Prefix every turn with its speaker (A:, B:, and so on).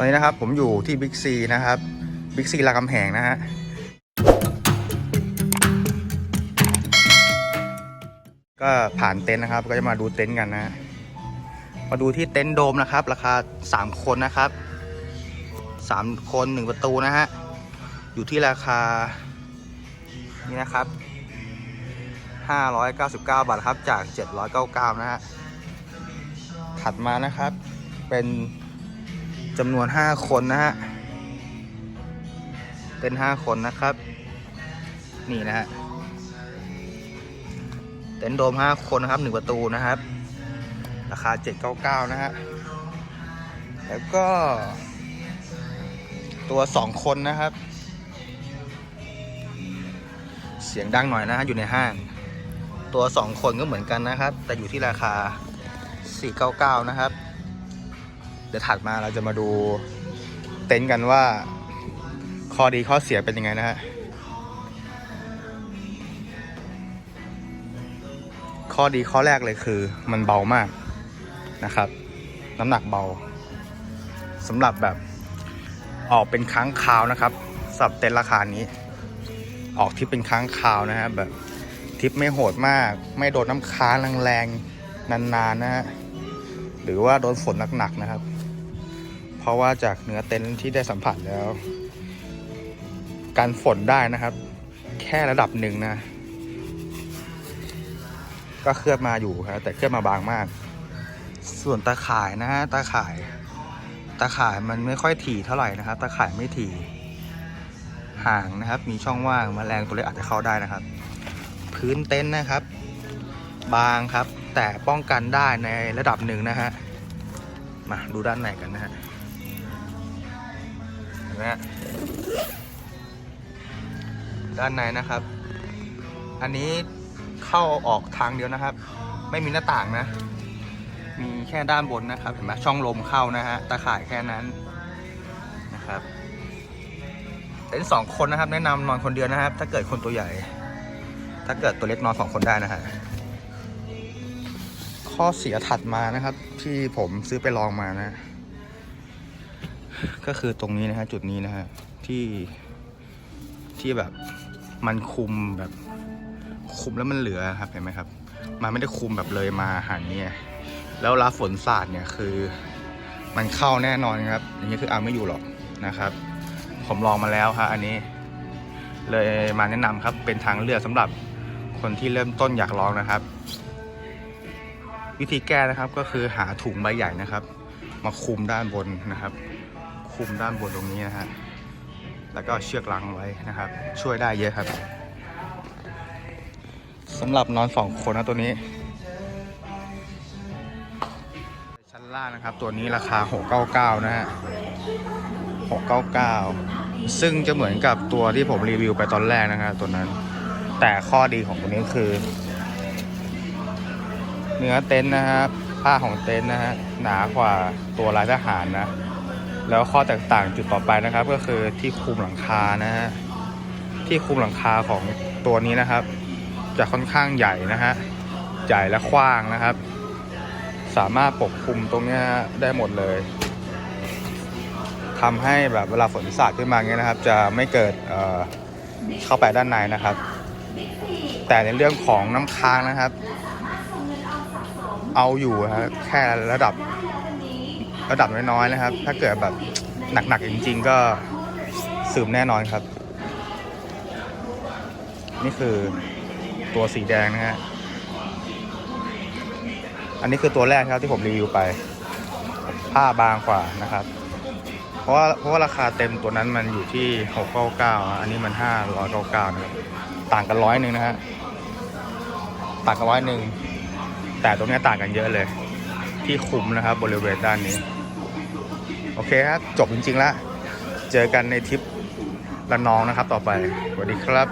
A: ตอนนี้นะครับผมอยู่ที่บิ๊กซีนะครับบิ๊กซีรามคำแหงนะฮะก็ผ่านเต็นท์นะครับ ก็จะมาดูเต็นท์กันนะ มาดูที่เต็นท์โดมนะครับ ราคา 3 คนนะครับ3คน1ประตูนะฮะอยู่ที่ราคานี่นะครับ 599 บาทครับจาก 799 นะฮะถัดมานะครับเป็น จำนวน 5 คนนะฮะ เป็น 5 คนนะครับ นี่นะฮะ เต็นท์โดม 5 คนนะครับ 1 ประตูนะครับ ราคา 799 นะฮะ แล้วก็ ตัว 2 คนนะครับ เสียงดังหน่อยนะฮะ อยู่ในห้าง ตัว 2 คนก็เหมือนกันนะครับ แต่อยู่ที่ราคา 499 นะครับ เดี๋ยวถัดมาเราจะมาดูเต็นท์กันว่า ข้อดีข้อเสียเป็นยังไงนะฮะข้อดีข้อแรกเลยคือ มันเบามากนะครับ น้ำหนักเบาสำหรับแบบออกเป็นครั้งคราวนะครับสับเต็นท์ราคานี้ ออกทิปเป็นครั้งคราวนะฮะแบบทิปไม่โหดมาก ไม่โดนน้ำค้างแรงๆนานๆนะฮะหรือว่าโดนฝนหนักๆนะครับ ราะว่าจากเนื้อเต็นท์ที่ได้สัมผัสแล้ว การฝนได้นะครับ แค่ระดับหนึ่งนะ ก็เคลือบมาอยู่ครับแต่เคลือบมาบางมาก ส่วนตาข่ายนะฮะตาข่าย ตาข่ายมันไม่ค่อยถี่เท่าไหร่นะครับ ตาข่ายไม่ถี่ห่างนะครับ มีช่องว่างมแมลงตัวเล็กอาจจะเข้าได้นะครับ พื้นเต็นท์นะครับ บางครับ แต่ป้องกันได้ในระดับหนึ่งนะฮะมาดูด้านในกันนะฮะ นไหมฮะด้านในนะครับ อันนี้เข้าออกทางเดียวนะครับ ไม่มีหน้าต่างนะ มีแค่ด้านบนนะครับเห็นไหมช่องลมเข้านะฮะตาข่ายแค่นั้นนะครับเต็นท์สองคนนะครับ แนะนำนอนคนเดียวนะครับ ถ้าเกิดคนตัวใหญ่ ถ้าเกิดตัวเล็กนอนสองคนได้นะฮะข้อเสียถัดมานะครับ ที่ผมซื้อไปลองมานะ ก็คือตรงนี้นะฮะจุดนี้นะฮะที่ที่แบบมันคุมแบบคุมแล้วมันเหลือครับเห็นไหมครับ มันไม่ได้คุมแบบเลยมาหางนี้แล้วเวลาฝนสาดเนี่ยคือ มันเข้าแน่นอนครับอย่างนี้คือเอาไม่อยู่หรอกนะครับ ผมลองมาแล้วครับอันนี้ เลยมาแนะนำครับเป็นทางเลือกสำหรับคนที่เริ่มต้นอยากลองนะครับ วิธีแก้นะครับก็คือหาถุงใบใหญ่นะครับ มาคุมด้านบนนะครับ คุมด้านบนตรงนี้นะฮะ แล้วก็เชือกลังไว้นะครับ ช่วยได้เยอะครับสำหรับนอนสองคนนะตัวนี้ ชั้นล่างนะครับ ตัวนี้ราคา 699 นะฮะ 699 ซึ่งจะเหมือนกับตัวที่ผมรีวิวไปตอนแรกนะครับตัวนั้น แต่ข้อดีของตัวนี้คือ เนื้อเต็นท์นะครับผ้าของเต็นท์นะฮะหนากว่าตัวลายทหารนะ แล้วข้อแตกต่างจุดต่อไปนะครับ ก็คือที่คลุมหลังคานะฮะที่คลุมหลังคาของตัวนี้นะครับ จะค่อนข้างใหญ่นะฮะใหญ่และกว้างนะครับ สามารถปกคลุมตรงนี้ได้หมดเลยทำให้แบบเวลาฝนสาดขึ้นมาเงี้ยนะครับ จะไม่เกิดเเข้าไปด้านในนะครับ แต่ในเรื่องของน้ำค้างนะครับ เอาอยู่ฮะแค่ระดับ ระดับน้อยๆนะครับ ถ้าเกิดแบบหนักๆจริง ๆ ก็ซึมแน่นอนครับ นี่คือตัวสีแดงนะฮะอันนี้คือตัวแรกครับที่ผมรีวิวไป ผ้าบางกว่านะครับ เพราะว่าเพราะว่าราคาเต็มตัวนั้นมันอยู่ที่699อันนี้มัน599นะครับต่างกันร้อยหนึ่งนะฮะต่างกันร้อยหนึ่งแต่ตรงนี้ต่างกันเยอะเลย ที่คุมนะครับบริเวณด้านนี้ โอเคครับจบจริงๆแล้ว เจอกันในทริประนองนะครับต่อไปสวัสดีครับ